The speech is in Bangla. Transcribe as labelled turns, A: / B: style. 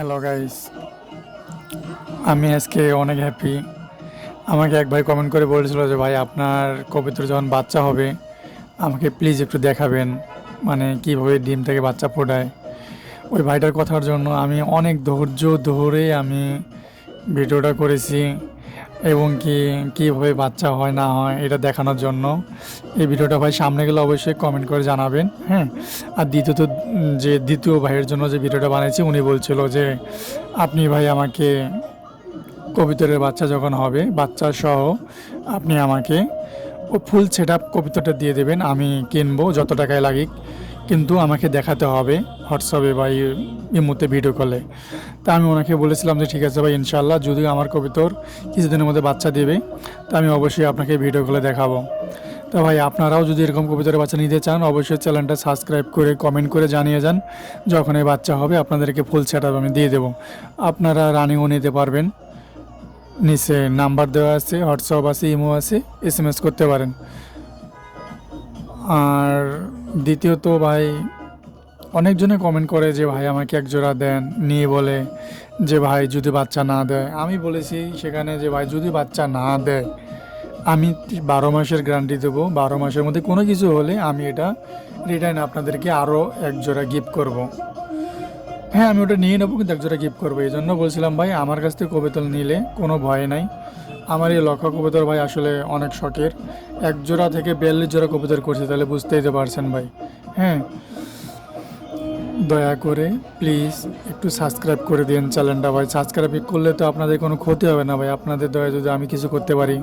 A: হ্যালো গাইস আমি আজকে অনেক হ্যাপি আমাকে এক ভাই কমেন্ট করে বলেছিল যে, ভাই, আপনার কবিতর যখন বাচ্চা হবে, আমাকে প্লিজ একটু দেখাবেন মানে কীভাবে ডিম থেকে বাচ্চা ফোটায়? ওই ভাইটার কথার জন্য আমি অনেক ধৈর্য ধরে আমি ভিডিওটা করেছি। এবং কি, কীভাবে বাচ্চা হয়, না হয়, এটা দেখানোর জন্য। এই ভিডিওটা ভাই সামনে গেলে অবশ্যই কমেন্ট করে জানাবেন হ্যাঁ? আর দ্বিতীয়ত যে দ্বিতীয় ভাইয়ের জন্য যে ভিডিওটা বানিয়েছি, উনি বলছিল যে, আপনি ভাই আমাকে কবিতরের বাচ্চা যখন হবে, বাচ্চা সহ আপনি আমাকে ও ফুল সেট আপ কবিতাটা দিয়ে দেবেন, আমি কিনবো, যত টাকায় লাগুক। কিন্তু আমাকে দেখাতে হবে হোয়াটসঅ্যাপে বা ইমোতে ভিডিও কলে। তা আমি ওনাকে বলেছিলাম যে, ঠিক আছে ভাই ইনশাল্লাহ যদি আমার কবিতর কিছুদিনের মধ্যে বাচ্চা দেবে, তা আমি অবশ্যই আপনাকে ভিডিও কলে দেখাবো। তো ভাই, আপনারাও যদি এরকম কবিতার বাচ্চা নিতে চান, অবশ্যই চ্যানেলটা সাবস্ক্রাইব করে, কমেন্ট করে জানিয়ে যান। যখন এই বাচ্চা হবে, আপনাদেরকে ফুল সেট আমি দিয়ে দেবো। আপনারা রানিংও নিতে পারবেন। নিচে নাম্বার দেওয়া আছে, হোয়াটসঅ্যাপ আছে, ইমো আছে এস করতে পারেন। আর দ্বিতীয়ত ভাই অনেকজনে কমেন্ট করে যে, ভাই, আমাকে এক জোড়া দেন। নিয়ে বলে যে, ভাই, যদি বাচ্চা না দেয়। আমি বলেছি সেখানে যে, ভাই, যদি বাচ্চা না দেয়, আমি বারো মাসের গ্যারান্টি দেবো। বারো মাসের মধ্যে কোনো কিছু হলে আমি এটা রিটার্ন আপনাদেরকে আরও এক জোড়া গিফট করব। হ্যাঁ আমি ওটা নিয়ে নেব, কিন্তু এক জোড়া গিফট করব। এই জন্য বলছিলাম, ভাই, আমার কাছ থেকে কবিতল নিলে কোনো ভয় নাই। আমার এই লক্ষ্য কবুতর ভাই আসলে অনেক শখের। এক জোড়া থেকে বিয়াল্লিশ জোড়া কবুতর করছে, তাহলে বুঝতেই তো পারছেন ভাই। হ্যাঁ। দয়া করে প্লিজ একটু সাবস্ক্রাইব করে দিন চ্যানেলটা ভাই। সাবস্ক্রাইব করলে তো আপনাদের কোনো ক্ষতি হবে না ভাই। আপনাদের দয়া যদি আমি কিছু করতে পারি।